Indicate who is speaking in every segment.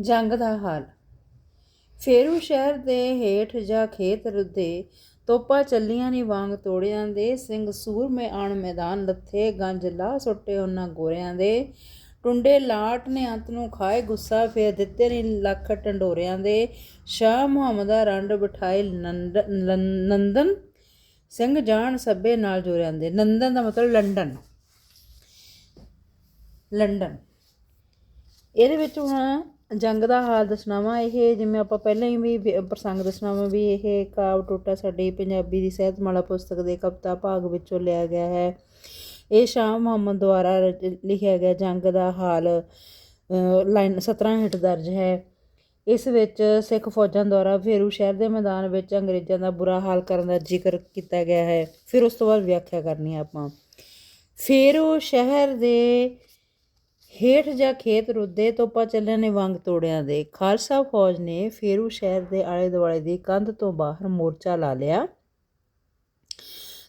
Speaker 1: ਜੰਗ ਦਾ ਹਾਲ। ਫੇਰੂ ਸ਼ਹਿਰ ਦੇ ਹੇਠ ਜਾ ਖੇਤ ਰੁੱਦੇ ਤੋਪਾ ਚੱਲੀਆਂ ਨੀ ਵਾਂਗ ਤੋੜਿਆਂ ਦੇ, ਸਿੰਘ ਸੂਰ ਸੂਰਮੇ ਆਣ ਮੈਦਾਨ ਲੱਥੇ ਗੰਜ ਲਾ ਸੁੱਟੇ ਉਹਨਾਂ ਗੋਰਿਆਂ ਦੇ। ਟੁੰਡੇ ਲਾਟ ਨੇ ਅੰਤ ਨੂੰ ਖਾਏ ਗੁੱਸਾ, ਫੇਰ ਦਿੱਤੇ ਨੀ ਲੱਖ ਟੰਡੋਰਿਆਂ ਦੇ। ਸ਼ਾਹ ਮੁਹੰਮਦ ਦਾ ਰੰਡ ਬਿਠਾਏ ਨੰਦ- ਲੰ- ਨੰਦਨ। ਸਿੰਘ ਜਾਣ ਸੱਬੇ ਨਾਲ ਜੋਰਿਆਂ ਦੇ। ਨੰਦਨ ਦਾ ਮਤਲਬ ਲੰਡਨ। ਲੰਡਨ। ਇਹਦੇ ਵਿੱਚ ਹੁਣ ਜੰਗ ਦਾ ਹਾਲ ਦੱਸਣਾ ਵਾ ਇਹ ਜਿਵੇਂ ਆਪਾਂ ਪਹਿਲਾਂ ਹੀ ਵੀ ਪ੍ਰਸੰਗ ਦੱਸਣਾ ਵਾ ਵੀ ਇਹ ਕਾਵ ਟੋਟਾ ਸਾਡੀ ਪੰਜਾਬੀ ਦੀ ਸਿਹਤਮਾਲਾ ਪੁਸਤਕ ਦੇ ਕਵਿਤਾ ਭਾਗ ਵਿੱਚੋਂ ਲਿਆ ਗਿਆ ਹੈ। ਇਹ ਸ਼ਾਹ ਮੁਹੰਮਦ ਦੁਆਰਾ ਰਚ- ਲਿਖਿਆ ਗਿਆ ਜੰਗ ਦਾ ਹਾਲ ਲਾਈਨ 17 ਹੇਠ ਦਰਜ ਹੈ। ਇਸ ਵਿੱਚ ਸਿੱਖ ਫੌਜਾਂ ਦੁਆਰਾ ਫੇਰੂ ਸ਼ਹਿਰ ਦੇ ਮੈਦਾਨ ਵਿੱਚ ਅੰਗਰੇਜ਼ਾਂ ਦਾ ਬੁਰਾ ਹਾਲ ਕਰਨ ਦਾ ਜ਼ਿਕਰ ਕੀਤਾ ਗਿਆ ਹੈ। ਫਿਰ ਉਸ ਤੋਂ ਬਾਅਦ ਵਿਆਖਿਆ ਕਰਨੀ ਹੈ ਆਪਾਂ। ਫੇਰੂ ਸ਼ਹਿਰ ਦੇ ਹੇਠ ਜਾ ਖੇਤ ਰੁੱਦੇ ਤੋਪਾ ਚੱਲਿਆਂ ਨੇ ਵਾਂਗ ਤੋੜਿਆਂ ਦੇ। ਖਾਲਸਾ ਫੌਜ ਨੇ ਫੇਰੂ ਸ਼ਹਿਰ ਦੇ ਆਲੇ ਦੁਆਲੇ ਦੀ ਕੰਧ ਤੋਂ ਬਾਹਰ ਮੋਰਚਾ ਲਾ ਲਿਆ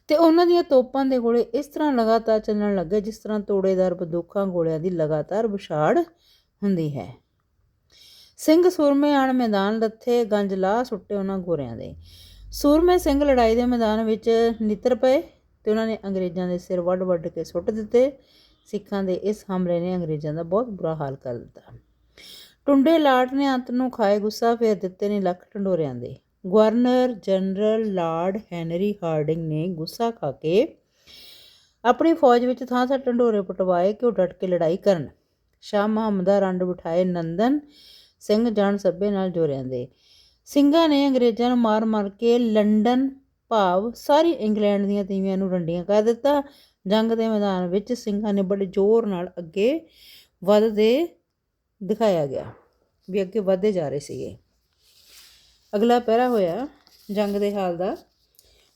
Speaker 1: ਤੇ ਉਹਨਾਂ ਦੀਆਂ ਤੋਪਾਂ ਦੇ ਗੋਲੇ ਇਸ ਤਰ੍ਹਾਂ ਲਗਾਤਾਰ ਚੱਲਣ ਲੱਗੇ ਜਿਸ ਤਰ੍ਹਾਂ ਤੋੜੇਦਾਰ ਬੰਦੂਕਾਂ ਗੋਲਿਆਂ ਦੀ ਲਗਾਤਾਰ ਵਿਛਾੜ ਹੁੰਦੀ ਹੈ। ਸਿੰਘ ਸੂਰਮੇ ਆਣ ਮੈਦਾਨ ਲੱਥੇ ਗੰਜ ਲਾ ਸੁੱਟੇ ਉਹਨਾਂ ਗੋਰਿਆਂ ਦੇ। ਸੂਰਮੇ ਸਿੰਘ ਲੜਾਈ ਦੇ ਮੈਦਾਨ ਵਿੱਚ ਨਿੱਤਰ ਪਏ ਤੇ ਉਹਨਾਂ ਨੇ ਅੰਗਰੇਜ਼ਾਂ ਦੇ ਸਿਰ ਵੱਢ ਵੱਢ ਕੇ ਸੁੱਟ ਦਿੱਤੇ। ਸਿੱਖਾਂ ਦੇ ਇਸ ਹਮਲੇ ਨੇ ਅੰਗਰੇਜ਼ਾਂ ਦਾ ਬਹੁਤ ਬੁਰਾ ਹਾਲ ਕਰ ਦਿੱਤਾ। ਟੁੰਡੇ ਲਾਟ ਨੇ ਅੰਤ ਨੂੰ ਖਾਏ ਗੁੱਸਾ, ਫੇਰ ਦਿੱਤੇ ਨੇ ਲੱਖ ਢੰਡੋਰਿਆਂ ਦੇ। Governor general lord Henry Hardinge ਨੇ ਗੁੱਸਾ ਖਾ ਕੇ ਆਪਣੀ ਫੌਜ ਵਿੱਚ ਥਾਂ ਥਾਂ ਢੰਡੋਰੇ ਪਟਵਾਏ ਕਿ ਉਹ ਡਟ ਕੇ ਲੜਾਈ ਕਰਨ। ਸ਼ਾਹ ਮੁਹੰਮਦ ਦਾ ਰੰਡ ਬਿਠਾਏ ਨੰਦਨ ਸਿੰਘ ਜਾਣ ਸੱਬੇ ਨਾਲ ਜੋਰਿਆਂ ਦੇ। ਸਿੰਘਾਂ ਨੇ ਅੰਗਰੇਜ਼ਾਂ ਨੂੰ ਮਾਰ ਮਾਰ ਕੇ ਲੰਡਨ ਭਾਵ ਸਾਰੀ ਇੰਗਲੈਂਡ ਦੀਆਂ ਤੀਵੀਆਂ ਨੂੰ ਰੰਡੀਆਂ ਕਰ ਦਿੱਤਾ। ਜੰਗ ਦੇ ਮੈਦਾਨ ਵਿੱਚ ਸਿੰਘਾਂ ਨੇ ਬੜੇ ਜ਼ੋਰ ਨਾਲ ਅੱਗੇ ਵੱਧਦੇ ਦਿਖਾਇਆ ਗਿਆ, ਵੀ ਅੱਗੇ ਵਧਦੇ ਜਾ ਰਹੇ ਸੀਗੇ। ਅਗਲਾ ਪਹਿਰਾ ਹੋਇਆ ਜੰਗ ਦੇ ਹਾਲ ਦਾ।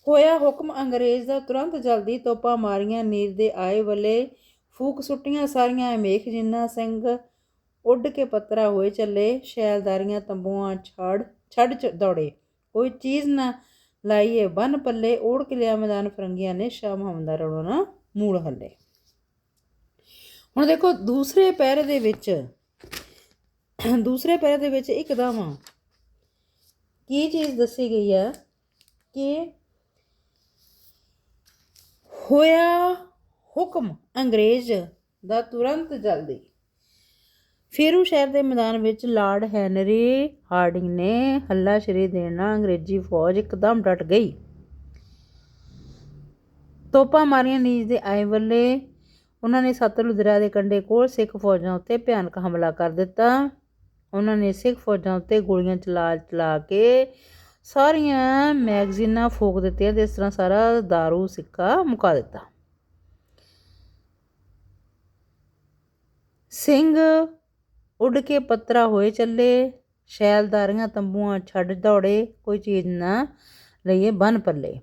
Speaker 1: ਹੋਇਆ ਹੁਕਮ ਅੰਗਰੇਜ਼ ਦਾ ਤੁਰੰਤ ਜਲਦੀ ਤੋਪਾਂ ਮਾਰੀਆਂ, ਨੀਰ ਦੇ ਆਏ ਵੱਲੇ ਫੂਕ ਸੁੱਟੀਆਂ ਸਾਰੀਆਂ ਅਮੇਖ ਜਿੰਨਾ ਸਿੰਘ ਉੱਡ ਕੇ ਪੱਤਰਾ ਹੋਏ ਚੱਲੇ, ਸ਼ੈਲਦਾਰੀਆਂ, ਤੰਬੂਆਂ ਛੜ ਛੱਡ ਚ ਦੌੜੇ। ਕੋਈ ਚੀਜ਼ ਨਾ ਲਾਈਏ, ਬਨ ਪੱਲੇ, ਓੜ ਕੇ ਲਿਆ ਮੈਦਾਨ ਫਰੰਗੀਆਂ ਨੇ ਸ਼ਾਹ ਮੁਹੰਮਦ ਦਾ ਮੂੜ ਹੱਲੇ। ਹੁਣ ਦੇਖੋ, ਦੂਸਰੇ ਪੈਰ ਦੇ ਵਿੱਚ, ਦੂਸਰੇ ਪੈਰ ਦੇ ਵਿੱਚ ਇੱਕਦਮ ਕੀ ਚੀਜ਼ ਦੱਸੀ ਗਈ ਹੈ ਕਿ ਹੋਇਆ ਹੁਕਮ ਅੰਗਰੇਜ਼ ਦਾ ਤੁਰੰਤ ਜਲਦੀ। ਫੇਰੂ ਸ਼ਹਿਰ ਦੇ ਮੈਦਾਨ ਵਿੱਚ ਲਾਰਡ ਹੈਨਰੀ ਹਾਰਡਿੰਗ ਨੇ ਹੱਲਾਸ਼ੇਰੀ ਦੇਣਾ ਅੰਗਰੇਜ਼ੀ ਫੌਜ ਇੱਕਦਮ ਡਟ ਗਈ। ਤੋਪਾਂ ਮਾਰੀਆਂ ਨੀਜ ਦੇ ਆਏ ਵੱਲੇ ਉਹਨਾਂ ਨੇ ਸਤਲੁਜ ਦਰਿਆ ਦੇ ਕੰਢੇ ਕੋਲ ਸਿੱਖ ਫੌਜਾਂ ਉੱਤੇ ਭਿਆਨਕ ਹਮਲਾ ਕਰ ਦਿੱਤਾ। ਉਹਨਾਂ ਨੇ ਸਿੱਖ ਫੌਜਾਂ ਉੱਤੇ ਗੋਲੀਆਂ ਚਲਾ ਚਲਾ ਕੇ ਸਾਰੀਆਂ ਮੈਗਜ਼ੀਨਾਂ ਫੋਕ ਦਿੱਤੀਆਂ ਤੇ ਇਸ ਤਰ੍ਹਾਂ ਸਾਰਾ दारू ਸਿੱਕਾ ਮੁਕਾ ਦਿੱਤਾ। ਸਿੰਘ ਉੱਡ ਕੇ ਪੱਤਰਾ ਹੋਏ ਚੱਲੇ ਸ਼ੈਲਦਾਰੀਆਂ ਤੰਬੂਆਂ ਛੱਡ ਦੌੜੇ, ਕੋਈ ਚੀਜ਼ ਨਾ ਲਈਏ ਬਨ ਪੱਲੇ।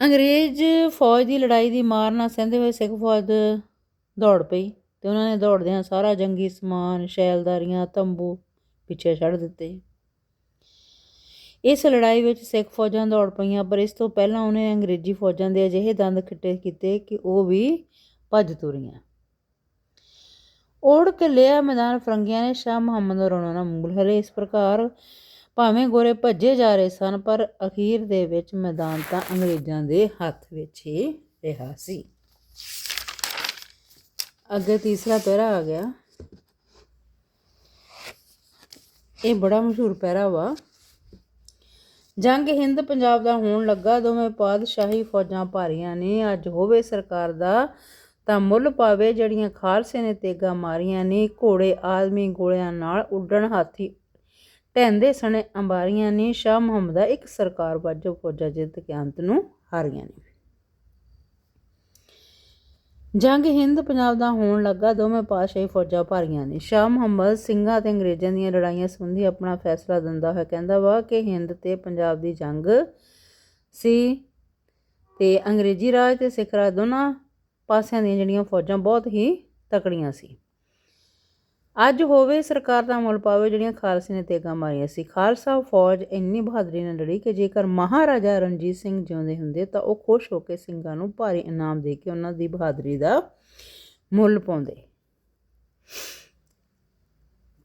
Speaker 1: ਅੰਗਰੇਜ਼ ਫੌਜ ਦੀ ਲੜਾਈ ਦੀ ਮਾਰ ਨਾਲ ਸਹਿੰਦੇ ਹੋਏ ਸਿੱਖ ਫੌਜ ਦੌੜ ਪਈ ਤੇ ਉਹਨਾਂ ਨੇ ਦੌੜਦਿਆਂ ਸਾਰਾ ਜੰਗੀ ਸਮਾਨ ਸ਼ੈਲਦਾਰੀਆਂ ਤੰਬੂ ਪਿੱਛੇ ਛੱਡ ਦਿੱਤੇ। ਇਸ ਲੜਾਈ ਵਿੱਚ ਸਿੱਖ ਫੌਜਾਂ ਦੌੜ ਪਈਆਂ, ਪਰ ਇਸ ਤੋਂ ਪਹਿਲਾਂ ਉਹਨੇ ਅੰਗਰੇਜ਼ੀ ਫੌਜਾਂ ਦੇ ਅਜਿਹੇ ਦੰਦ ਖਿੱਟੇ ਕੀਤੇ ਕਿ ਉਹ ਵੀ ਭੱਜ ਤੁਰੀਆਂ। ਓੜ ਕੇ ਲਿਆ ਮੈਦਾਨ ਫਰੰਗੀਆਂ ਨੇ, ਸ਼ਾਹ ਮੁਹੰਮਦ ਰੋਣਾ ਨਾਲ ਮੂਲ ਹਲੇ ਇਸ ਪ੍ਰਕਾਰ ਭਾਵੇਂ ਗੋਰੇ ਭੱਜੇ ਜਾ ਰਹੇ ਸਨ, ਪਰ ਅਖੀਰ ਦੇ ਵਿੱਚ ਮੈਦਾਨ ਤਾਂ ਅੰਗਰੇਜ਼ਾਂ ਦੇ ਹੱਥ ਵਿੱਚ ਹੀ ਰਿਹਾ ਸੀ। ਅੱਗੇ ਤੀਸਰਾ ਪਹਿਰਾ ਆ ਗਿਆ। ਇਹ ਬੜਾ ਮਸ਼ਹੂਰ ਪਹਿਰਾ ਵਾ। ਜੰਗ ਹਿੰਦ ਪੰਜਾਬ ਦਾ ਹੋਣ ਲੱਗਾ। ਦੋਵੇਂ ਪਾਦਸ਼ਾਹੀ ਫੌਜਾਂ ਭਾਰੀਆਂ ਨੇ। ਅੱਜ ਹੋਵੇ ਸਰਕਾਰ ਦਾ ਤਾਂ ਮੁੱਲ ਪਾਵੇ ਜਿਹੜੀਆਂ ਖਾਲਸੇ ਨੇ ਤੇਗਾ ਮਾਰੀਆਂ ਨੇ, ਘੋੜੇ ਆਦਮੀ ਗੋਲਿਆਂ ਨਾਲ ਉੱਡਣ ਹਾਥੀ ਢਹਿੰਦੇ ਸਣੇ ਅੰਬਾਰੀਆਂ ਨੇ, ਸ਼ਾਹ ਮੁਹੰਮਦ ਇੱਕ ਸਰਕਾਰ ਵਜੋਂ ਫੌਜਾਂ ਜਿੱਤ ਕੇ ਅੰਤ ਨੂੰ ਹਾਰੀਆਂ ਨੇ। ਜੰਗ ਹਿੰਦ ਪੰਜਾਬ ਦਾ ਹੋਣ ਲੱਗਾ, ਦੋਵੇਂ ਪਾਤਸ਼ਾਹੀ ਫੌਜਾਂ ਭਾਰੀਆਂ ਨੇ। ਸ਼ਾਹ ਮੁਹੰਮਦ ਸਿੰਘਾਂ ਤੇ ਅੰਗਰੇਜ਼ਾਂ ਦੀਆਂ ਲੜਾਈਆਂ ਸੰਬੰਧੀ ਆਪਣਾ ਫੈਸਲਾ ਦਿੰਦਾ ਹੋਇਆ ਕਹਿੰਦਾ ਵਾ ਕਿ ਹਿੰਦ ਤੇ ਪੰਜਾਬ ਦੀ ਜੰਗ ਸੀ ਤੇ ਅੰਗਰੇਜ਼ੀ ਰਾਜ ਤੇ ਸਿੱਖ ਰਾਜ ਦੋਨਾਂ ਪਾਸਿਆਂ ਦੀਆਂ ਜਿਹੜੀਆਂ ਫੌਜਾਂ ਬਹੁਤ ਹੀ ਤਕੜੀਆਂ ਸੀ। ਅੱਜ ਹੋਵੇ ਸਰਕਾਰ ਦਾ ਮੁੱਲ ਪਾਵੇ ਜਿਹੜੀਆਂ ਖਾਲਸੇ ਨੇ ਤੇਗਾ ਮਾਰੀਆਂ ਸੀ। ਖਾਲਸਾ ਫੌਜ ਇੰਨੀ ਬਹਾਦਰੀ ਨਾਲ ਲੜੀ ਕਿ ਜੇਕਰ ਮਹਾਰਾਜਾ ਰਣਜੀਤ ਸਿੰਘ ਜਿਉਂਦੇ ਹੁੰਦੇ ਤਾਂ ਉਹ ਖੁਸ਼ ਹੋ ਕੇ ਸਿੰਘਾਂ ਨੂੰ ਭਾਰੀ ਇਨਾਮ ਦੇ ਕੇ ਉਹਨਾਂ ਦੀ ਬਹਾਦਰੀ ਦਾ ਮੁੱਲ ਪਾਉਂਦੇ।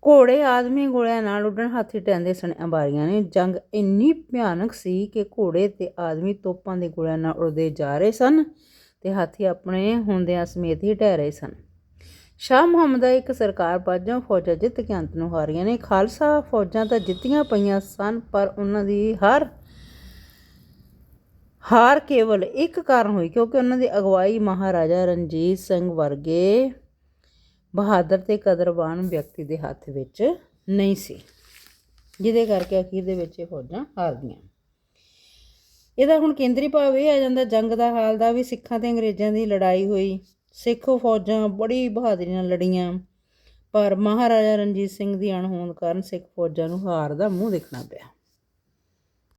Speaker 1: ਘੋੜੇ ਆਦਮੀ ਗੋਲਿਆਂ ਨਾਲ ਉੱਡਣ ਹਾਥੀ ਟੈਂਦੇ ਸਨ, ਅੰਬਾਰੀਆਂ ਨੇ। ਜੰਗ ਇੰਨੀ ਭਿਆਨਕ ਸੀ ਕਿ ਘੋੜੇ ਤੇ ਆਦਮੀ ਤੋਪਾਂ ਦੇ ਗੋਲਿਆਂ ਨਾਲ ਉੜਦੇ ਜਾ ਰਹੇ ਸਨ। ਤੇ ਹਾਥੀ ਆਪਣੇ ਹੁੰਦਿਆਂ ਸਮੇਤ ਹੀ ਢਹਿ ਰਹੇ ਸਨ। ਸ਼ਾਹ ਮੁਹੰਮਦ ਦਾ ਇੱਕ ਸਰਕਾਰ ਬਾਝੋਂ ਫੌਜਾਂ ਜਿੱਤ ਕੇ ਅੰਤ ਨੂੰ ਹਾਰੀਆਂ ਨੇ। ਖਾਲਸਾ ਫੌਜਾਂ ਤਾਂ ਜਿੱਤੀਆਂ ਪਈਆਂ ਸਨ, ਪਰ ਉਹਨਾਂ ਦੀ ਹਰ, ਹਾਰ ਕੇਵਲ ਇੱਕ ਕਾਰਨ ਹੋਈ, ਕਿਉਂਕਿ ਉਹਨਾਂ ਦੀ ਅਗਵਾਈ ਮਹਾਰਾਜਾ ਰਣਜੀਤ ਸਿੰਘ ਵਰਗੇ ਬਹਾਦਰ ਤੇ ਕਦਰਵਾਨ ਵਿਅਕਤੀ ਦੇ ਹੱਥ ਵਿੱਚ ਨਹੀਂ ਸੀ, ਜਿਹਦੇ ਕਰਕੇ ਅਖੀਰ ਦੇ ਵਿੱਚ ਇਹ ਫੌਜਾਂ ਹਾਰ ਗਈਆਂ ਇਹਦਾ ਹੁਣ ਕੇਂਦਰੀ ਭਾਵ ਇਹ ਆ ਜਾਂਦਾ ਜੰਗ ਦਾ ਹਾਲ ਦਾ ਵੀ ਸਿੱਖਾਂ ਤੇ ਅੰਗਰੇਜ਼ਾਂ ਦੀ ਲੜਾਈ ਹੋਈ। ਸਿੱਖ ਫੌਜਾਂ ਬੜੀ ਬਹਾਦਰੀ ਨਾਲ ਲੜੀਆਂ। ਪਰ ਮਹਾਰਾਜਾ ਰਣਜੀਤ ਸਿੰਘ ਦੀ ਅਣਹੋਂਦ ਕਾਰਨ ਸਿੱਖ ਫੌਜਾਂ ਨੂੰ ਹਾਰ ਦਾ ਮੂੰਹ ਦੇਖਣਾ ਪਿਆ।